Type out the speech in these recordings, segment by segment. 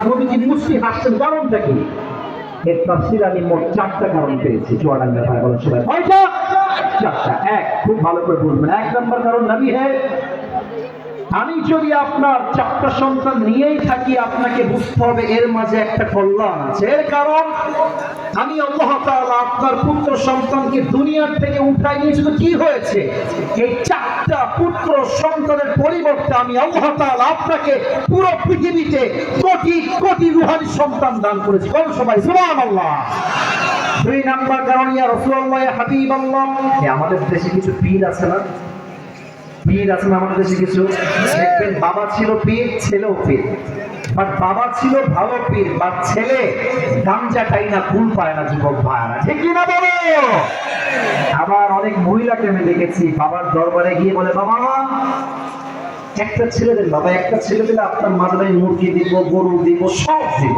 নবীজি মুসি হাসছেন কারণ কি এর তাফসির আমি মোট চারটা কারণ পেয়েছি। চুয়াডাঙ্গা ভাই বলেন, সবাই কয়টা চারটা। এক, খুব ভালো করে বুঝবেন। এক নম্বর কারণ নবী হ্যাঁ আমি যদি আপনার চারটা সন্তান নিয়েই থাকি, আপনাকে বুঝতে হবে এর মাঝে একটা কল্যাণ আছে। এর কারণ, আমি আল্লাহ আপনার পুত্র সন্তানকে দুনিয়ার থেকে উঠাই নিয়েছি তো কি হয়েছে? এই চারটা পুত্র সন্তানের পরিবর্তে আমি আল্লাহ আপনাকে পুরো পৃথিবীতে কোটি কোটি রুহানি সন্তান দান করেছি। বল সবাই, সুবহানাল্লাহ। দুই নাম্বার কারণ, ইয়া ইয়া হাবিবাল্লাহ। আমাদের দেশে কিছু পীর আছে না? পীর আছে না আমাদের দেশে কিছু দেখবেন বাবা ছিল পীর ছেলেও পীর। বাট বাবা ছিল ভালো পীর বা ছেলে গামজা খাই না ফুল পায় না যুবক ভাইরা ঠিক কিনা বলো? আবার অনেক মহিলাকে আমি দেখেছি বাবার দরবারে গিয়ে বলে বাবা একটা ছেলে দেন বাবা একটা ছেলে দিলে আপনার মাজারে মুরগি দিব গরু দিব সব দিব।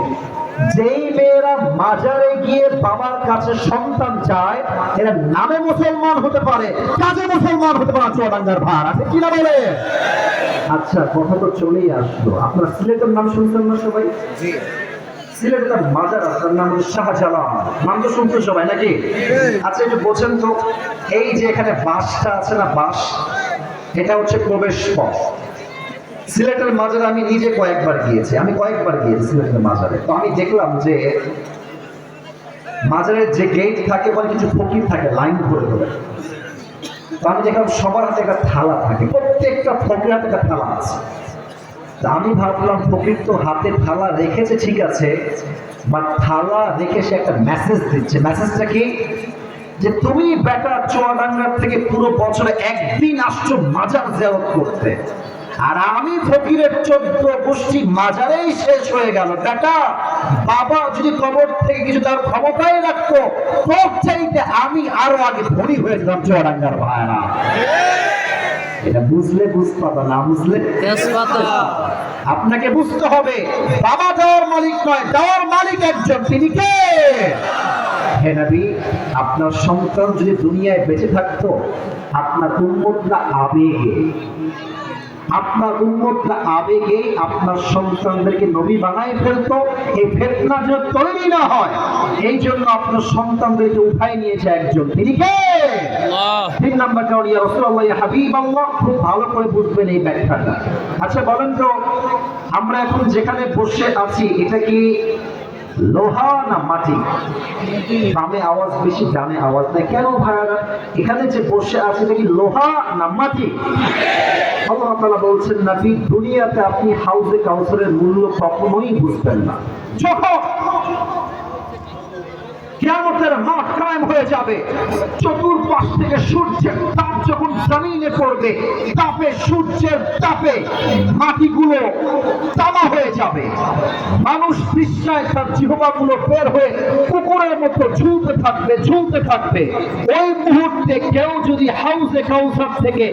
যেই মেয়েরা মাজারে গিয়ে বাবার কাছে সন্তান চায় এরা নামে মুসলমান হতে পারে কাজে মুসলমান হতে পারে চুয়াডাঙ্গার ভার আছে কিনা বলে? আচ্ছা কথা তো চলেই আসলো। আপনার সিলেটের নাম শুনছেন না সবাই? সিলেটের মাজার আছে তার নাম হলো শাহজালাল। নাম তো শুনছো সবাই নাকি? আচ্ছা একটু বোঝেন তো এই যে এখানে বাঁশটা আছে না বাঁশ এটা হচ্ছে প্রবেশ পথ। সিলেটের মাজারে আমি নিজে কয়েকবার গিয়েছি। আমি কয়েকবার গিয়েছি সিলেটের মাজারে। তো আমি দেখলাম যে মাজারের যে গেট থাকে বলে কিছু ফকির থাকে লাইন ধরে ধরে। তো আমি দেখলাম সবার হাতে একটা থালা থাকে, প্রত্যেকটা ফকির হাতে একটা থালা আছে। তা আমি ভাবলাম, ফকির তো হাতে থালা রেখেছে, ঠিক আছে বা থালা রেখে সে একটা মেসেজ দিচ্ছে। মেসেজটা কি? যে তুমি বেটা চুয়াডাঙ্গার থেকে পুরো বছরে একদিন আসছো মাজার জেরত করতে। আর আমি ফকিরের চোদ্দ গোষ্ঠী মাজারেই শেষ হয়ে গেল। বেটা বাবা যদি কবর থেকে কিছু তার ক্ষমতায় রাখতো তোর চাইতে আমি আরও আগে ধনী হয়ে যেতাম চুয়াডাঙ্গার ভাইরা এটা বুঝলে বুঝতে না বুঝলে? তেজপাতা আপনাকে বুঝতে হবে বাবা দেওয়ার মালিক নয় দেওয়ার মালিক একজন। তিনি কে? হে নবী আপনার সন্তান যদি দুনিয়ায় বেঁচে থাকতো আপনার উন্মতরা আবেগে। আপনার উন্মতরা আবেগে আপনার সন্তানদেরকে নবী বানায় ফেলতো এই ফেতনা যেন তৈরি না হয়। এই জন্য আপনার সন্তানদেরকে উঠাই নিয়েছে একজন। তিনি কে? আল্লাহ। তিন নাম্বার কারণ ইয়া রাসূলুল্লাহ ইয়া হাবিবাল্লাহ খুব ভালো করে বুঝবেন এই ব্যাখ্যাটা। আচ্ছা বলেন তো আমরা এখন যেখানে বসে আছি এটা কি লোহা না মাটি? বামে আওয়াজ বেশি দামে আওয়াজ নেই। কেন ভাইয়ারা? এখানে যে বসে আছে নাকি লোহা না মাটি? আল্লাহ তালা বলছেন নাকি দুনিয়াতে আপনি হাউজে কাউসারের মূল্য কখনোই বুঝবেন না। যখন কিয়ামতের মাঠ কায়েম হয়ে যাবে। চতুর্পাশ থেকে সূর্যের তাপ যখন জমিনে পড়বে, তাপে, সূর্যের তাপে মাটিগুলো তামা হয়ে যাবে। মানুষ তৃষ্ণায় তার জিহবাগুলো বের হয়ে কুকুরের মতো ঝুলতে থাকবে ঝুলতে থাকবে। ওই মুহূর্তে কেউ যদি হাউসে কাউসার থেকে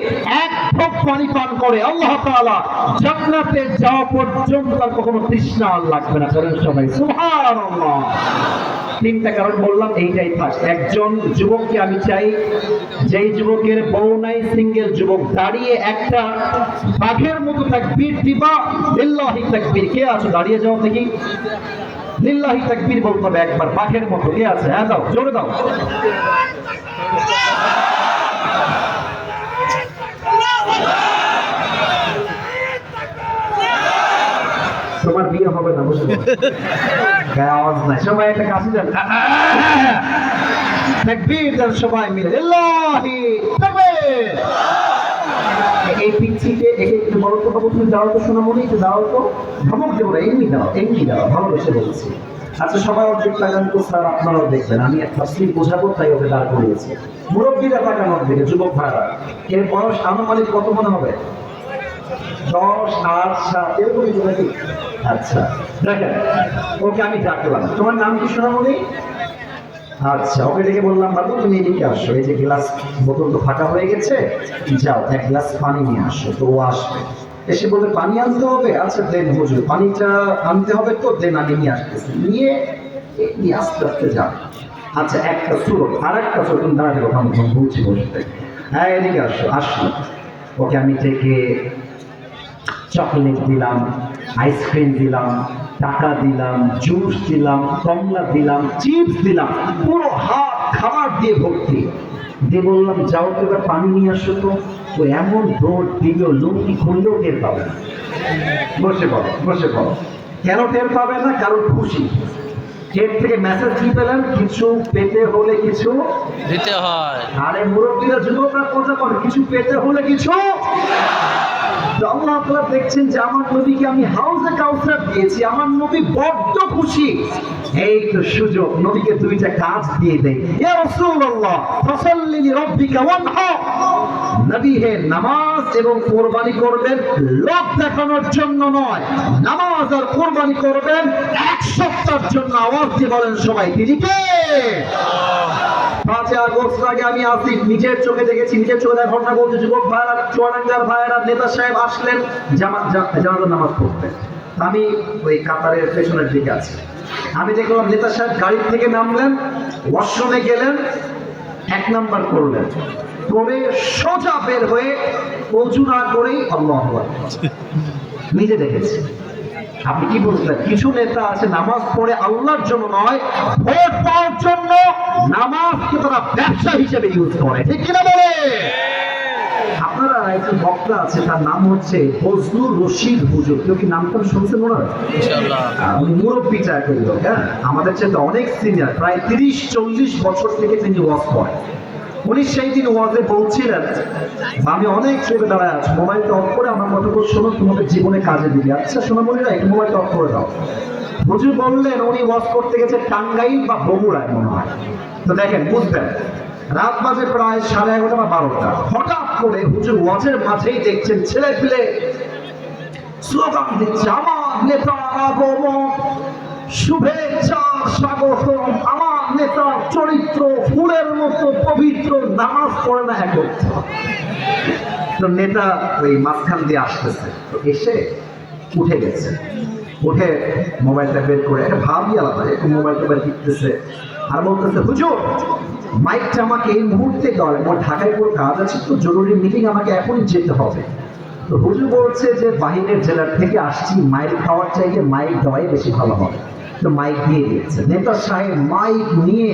এক ঢোক পানি পান করে, আল্লাহ তাআলা জান্নাতে যাওয়া পর্যন্ত কখনো তৃষ্ণা আর লাগবে না। করেন সবাই, সুবহানাল্লাহ। তিনটা কারণ বললাম, এইটাই ফার্স্ট একজন যুবককে আমি চাই, যেই যুবকের বউ নাই সিঙ্গেল যুবক, দাঁড়িয়ে একটা বাঘের মতো তাকবীর দিবা, লিল্লাহি তাকবীর। কে আছে? দাঁড়িয়ে যাও দেখি। লিল্লাহি তাকবীর বলতে হবে একবার, বাঘের মতো। কে আছে? হ্যাঁ দাও জোরে দাও তোমার আচ্ছা সবাই অর্ধেক স্যার, আপনারাও দেখবেন। আমি তসলিম বোঝাবো, তাই ওকে দাঁড় করিয়েছি। মুরব্বীরা তাকান দিকে যুবক ভাড়া এর বয়স আনুমানিক কত মনে হবে? দশ, আট, সাত এরকম নাকি? আচ্ছা দেখেন, ওকে আমি ডাকলাম। তোমার নাম কি সোনামণি? আচ্ছা ওকে ডেকে বললাম, বাবু, তুমি এদিকে আসো। এই যে গ্লাস বোতল তো ফাঁকা হয়ে গেছে, যাও, এক গ্লাস পানি নিয়ে আসো। তো ও আসবে। এসে বলবে, পানি আনতে হবে? আচ্ছা দেন হুজুর, পানিটা আনতে হবে তো, দেন আমি নিয়ে আসতেছি। নিয়ে এমনি আস্তে আস্তে যাও। আচ্ছা একটা সুরত আর একটা সুরত দাঁড়াতে কথা আমি বলছি বসতে হ্যাঁ এদিকে আসো আসো। ওকে, আমি থেকে চকলেট দিলাম আইসক্রিম দিলাম টাকা দিলাম জুস দিলাম কমলা দিলাম চিপস দিলাম পুরো হাত খাবার দিয়ে ভর্তি। দিয়ে বললাম যাও তো এবার পানি নিয়ে আসো তো। ও এমন দৌড় দিল লুঙ্গি খুললেও টের পাবে না। বসে পড়ো বসে পড়ো। কেন টের পাবে না? কারণ খুশি। এর থেকে মেসেজ কি পেলেন? কিছু পেতে হলে কিছু দিতে হয়। আরে মুরব্বীরা যুবকরা কথা বলে কিছু পেতে হলে কিছু আল্লাহ তালা দেখছেন যে আমার নবীকে আমি হাউসে কাউসার দিয়েছি, আমার নবী বড্ড খুশি। এই তো সুযোগ, নবীকে দুইটা কাজ দিয়ে দেয়। ইয়া রাসূলুল্লাহ, ফাসাল্লি লিরাব্বিকা ওয়ানহার নবী হে নামাজ এবং কোরবানি করবেন লোক দেখানোর জন্য নয়। নামাজ আর কোরবানি করবেন এক সপ্তাহের জন্য। আওয়াজ দিয়ে বলেন সবাই, তিনি কে? পাঁচই আগস্ট আগে আমি আসিফ, নিজের চোখে দেখেছি, নিজের চোখে দেখা ঘটনা বলছে যুবক ভাইরা, চুয়াডাঙ্গার ভাইরা, নেতা সাহেব আসলেন, জামা জা- জানাজার নামাজ পড়তে। আমি ওই কাতারের পেছনের দিকে আছি। আমি দেখলাম নেতা সাহেব গাড়ি থেকে নামলেন ওয়াশরুমে গেলেন, এক নাম্বার করলেন। করে সোজা বের হয়ে অজু না করেই আল্লাহ নিজে দেখেছি। আপনি কি বলছিলেন? কিছু নেতা আছে নামাজ পড়ে আল্লাহর জন্য নয় ভোট পাওয়ার জন্য নামাজকে তারা ব্যবসা হিসেবে ইউজ করে? ঠিক কিনা বলে? আপনারা একজন বক্তা আছে তার নাম হচ্ছে ফজলুর রশিদ হুজুর। কেউ কি নামটা শুনছেন উনি মুরব্বী চাকরি লোক হ্যাঁ আমাদের চেয়ে অনেক সিনিয়র প্রায় তিরিশ চল্লিশ বছর থেকে তিনি ওয়াজ করেন। উনি সেই দিন ওয়াজে বলছিলেন আমি অনেক চেপে দাঁড়ায় আছি। মোবাইলটা অফ করে আমার মতো করে শোনো তোমাদের জীবনে কাজে দিবি। আচ্ছা শোনা, বলি না, একটু মোবাইলটা অফ করে দাও। হুজুর বললেন, উনি ওয়াজ করতে গেছে টাঙ্গাইল বা বগুড়ায় মনে হয়। তো দেখেন, বুঝবেন, রাত বাজে প্রায় সাড়ে এগারোটা বা বারোটা। হঠাৎ করে হুজুর ওয়াজের মাঝেই দেখছেন ছেলে পিলে স্লোগান দিচ্ছে, আমার নেতা, আগমন, শুভেচ্ছা স্বাগত আমার নেতার চরিত্র ফুলের মতো পবিত্র নামাজ পড়ে না একত্র তো নেতা ওই মাঝখান দিয়ে আসতেছে। তো এসে উঠে গেছে। উঠে মোবাইলটা বের করে একটা ভাবই আলাদা একটু মোবাইলটা বের দিতেছে আর বলতেছে, হুজুর, মাইকটা আমাকে এই মুহূর্তে দেওয়ার আমার ঢাকায় কোনো কাজ আছে, তো জরুরি মিটিং আমাকে এখনই যেতে হবে। তো হুজুর বলছে যে, বাহিরের জেলার থেকে আসছি মাইক খাওয়ার চাইতে মাইক দেওয়াই বেশি ভালো হবে। তো মাইক দিয়ে দিয়েছে। নেতা সাহেব মাইক নিয়ে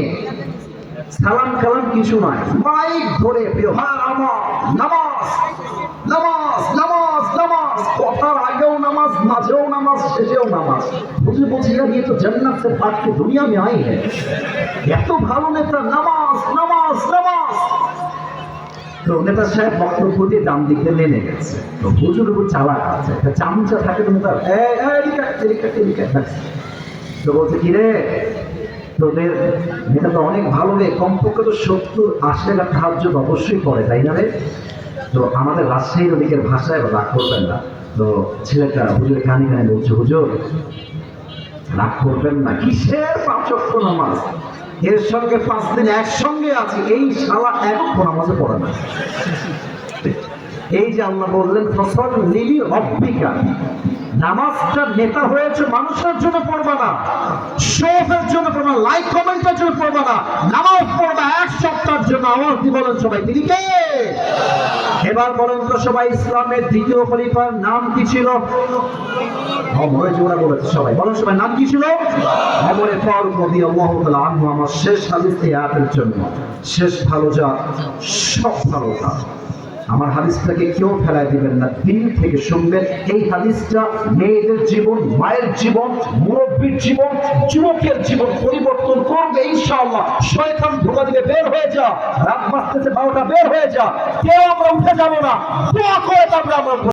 সালাম কালাম কিছু নয় মাইক ধরে হ্যাঁ, নামাজ নামাজ নামাজ নামাজ। কথার আগেও নামাজ, মাঝেও নামাজ, শেষেও নামাজ। বুঝে বুঝি আর তো জান্নাত সে দুনিয়া মে আই হ্যাঁ এত ভালো নেতা, নামাজ নামাজ নামাজ। তো নেতা সাহেব বক্তব্য দিয়ে ডান দিকে নেমে গেছে। তো হুজুর উপর চালাক আছে। চামচা থাকে তো নেতা তো বলছে, কি রে? তোদের এটা তো অনেক ভালো রে। কমপক্ষে তো সত্তর আশি টাকা সাহায্য অবশ্যই পড়ে তাই না রে? তো আমাদের রাজশাহীর ওদিকের ভাষায় রাগ করবেন না। তো ছেলেটা হুজুর কানে কানে বলছে, হুজুর, রাগ করবেন না। কিসের পাঁচক্য নামাজ? এর সঙ্গে পাঁচ দিন একসঙ্গে আছে। এই শালা এক নামাজে পড়ে না। এই যে আল্লাহ বললেন, ফসল লিলি রব্বিকা। নামাজটা নেতা হয়েছে মানুষের জন্য পড়বা না। শোফের জন্য পড়বা লাইক কমেন্টের জন্য পড়বা না। নামাজ পড়বা এক সপ্তাহের জন্য। আওয়াজ দিয়ে বলেন সবাই, তিনি কে? এবার বলেন তো সবাই, ইসলামের দ্বিতীয় খলিফার নাম কি ছিল? সবাই। বলেন সবাই, নাম কি ছিল? আমার শেষ হাদিস এই জন্য। শেষ ভালো যা, সব ভালো কাজ আমার হাদিসটাকে কেউ ফেলায় দিবেন না। দিন থেকে শুনবেন, এই হাদিসটা মেয়েদের জীবন, মায়ের জীবন, মুরব্বীর জীবন, যুবকের জীবন পরিবর্তন করবে ইনশাআল্লাহ। শয়তান ধোকা দিবে বের হয়ে যা, রাত বাঁচতেছে বারোটা, বের হয়ে যা। কেউ আমরা উঠে যাব না। দোয়া করে তারপরে আমরা